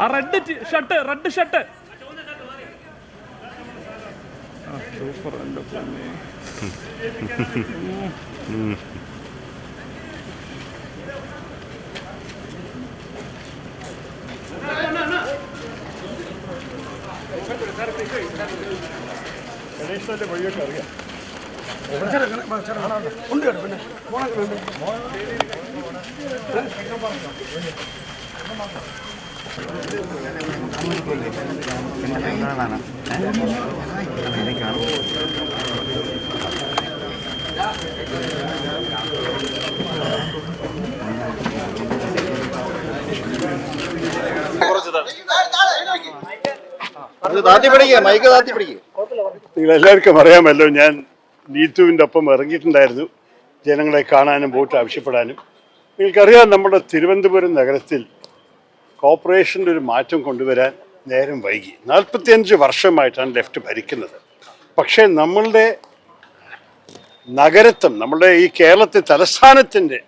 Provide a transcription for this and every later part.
ആ red shirt red shirt super എന്റെ പൊന്നേ. താത്തി പിടിക്കുക മൈക്ക് താത്തി പിടിക്കുക നിങ്ങൾ എല്ലാവർക്കും അറിയാമല്ലോ ഞാൻ നീതുവിന്റെ ഒപ്പം ഇറങ്ങിയിട്ടുണ്ടായിരുന്നു. ജനങ്ങളെ കാണാനും വോട്ട് ആവശ്യപ്പെടാനും. നിങ്ങൾക്കറിയാം നമ്മുടെ തിരുവനന്തപുരം നഗരത്തിൽ കോർപ്പറേഷന്റെ ഒരു മാറ്റം കൊണ്ടുവരാൻ നേരം വൈകി. നാൽപ്പത്തിയഞ്ച് വർഷമായിട്ടാണ് ലെഫ്റ്റ് ഭരിക്കുന്നത്. പക്ഷേ നമ്മളുടെ നഗരത്വം നമ്മുടെ ഈ കേരളത്തെ തലസ്ഥാനത്തിന്റെ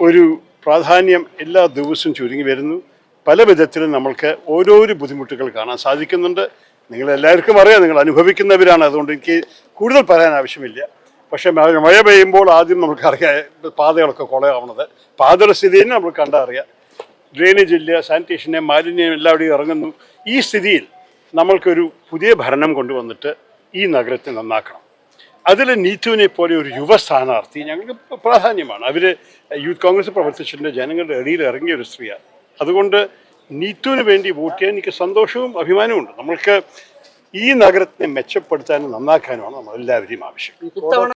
ഒരു പ്രാധാന്യം എല്ലാ ദിവസവും ചുരുങ്ങി വരുന്നു. പല വിധത്തിലും നമ്മൾക്ക് ഓരോരോ ബുദ്ധിമുട്ടുകൾ കാണാൻ സാധിക്കുന്നുണ്ട്. നിങ്ങൾ എല്ലാവർക്കും അറിയാം നിങ്ങൾ അനുഭവിക്കുന്നവരാണ്. അതുകൊണ്ട് എനിക്ക് കൂടുതൽ പറയാൻ ആവശ്യമില്ല. പക്ഷേ മഴ പെയ്യുമ്പോൾ ആദ്യം നമുക്കറിയാം പാതകളൊക്കെ കുളയാവുന്നത്. പാതയുടെ സ്ഥിതിയെ നമ്മൾ കണ്ടറിയാം ഡ്രെയിനേജ് ഇല്ല സാനിറ്റേഷനെ മാലിന്യം എല്ലാവിടെയും ഇറങ്ങുന്നു. ഈ സ്ഥിതിയിൽ നമ്മൾക്കൊരു പുതിയ ഭരണം കൊണ്ടുവന്നിട്ട് ഈ നഗരത്തെ നന്നാക്കണം. അതിൽ നീറ്റുവിനെ പോലെ ഒരു യുവ സ്ഥാനാർത്ഥി ഞങ്ങൾക്ക് പ്രാധാന്യമാണ്. അവർ യൂത്ത് കോൺഗ്രസ് പ്രവർത്തിച്ചിട്ടുണ്ട് ജനങ്ങളുടെ ഇടയിൽ ഇറങ്ങിയ ഒരു സ്ത്രീയാണ്. അതുകൊണ്ട് നീറ്റുവിന് വേണ്ടി വോട്ട് ചെയ്യാൻ എനിക്ക് സന്തോഷവും അഭിമാനവും ഉണ്ട്. നമ്മൾക്ക് ഈ നഗരത്തിനെ മെച്ചപ്പെടുത്താനും നന്നാക്കാനുമാണ് നമ്മൾ എല്ലാവരെയും ആവശ്യം